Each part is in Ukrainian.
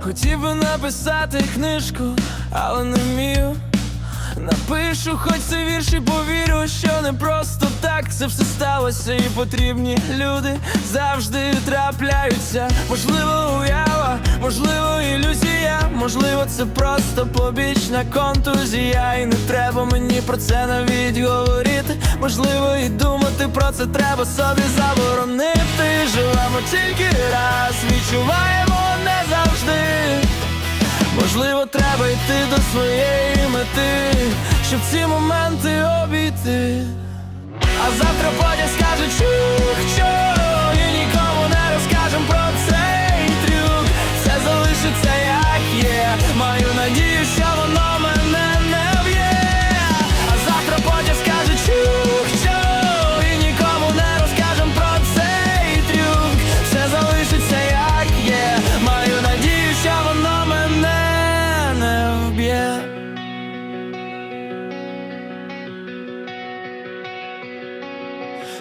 Хотів би написати книжку, але не вмію. Напишу, хоч це вірші, повірю, що не просто так це все сталося, і потрібні люди завжди трапляються. Можливо, уява, можливо, ілюзія, можливо, це просто побічна контузія. І не треба мені про це навіть говорити. Можливо, і думати про це треба собі заборонити. Живемо тільки раз, відчуваємо. Можливо, треба йти до своєї мети, щоб ці моменти обійти. А завтра потяг скаже чух,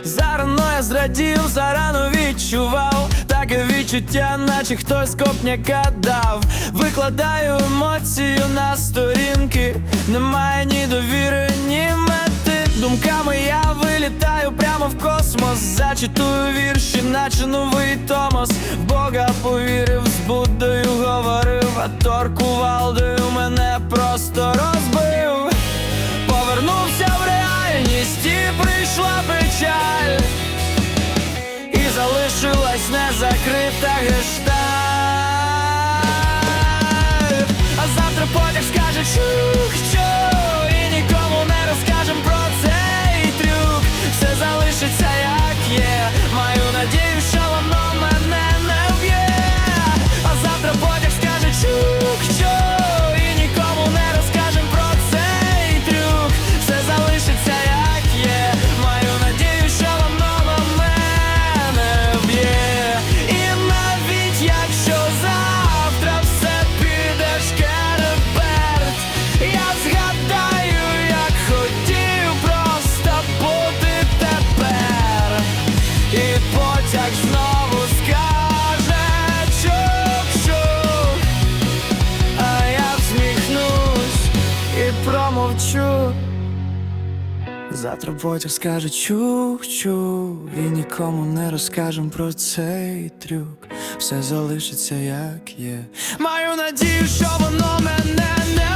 Зарано я зрадів, зарано відчував. Таке відчуття, наче хтось копняка дав. Викладаю емоцію на сторінки. Немає ні довіри, ні мети. Думками я вилітаю прямо в космос. Зачитую вірші, наче новий Томас В Бога повірив, з Буддою говорив А Тор кувалдою мене просто розбив залишилась незакрита А завтра потяг скаже що Завтра потяг скаже чух-чу І нікому не розкажем про цей трюк. Все залишиться як є. Маю надію, що воно мене не.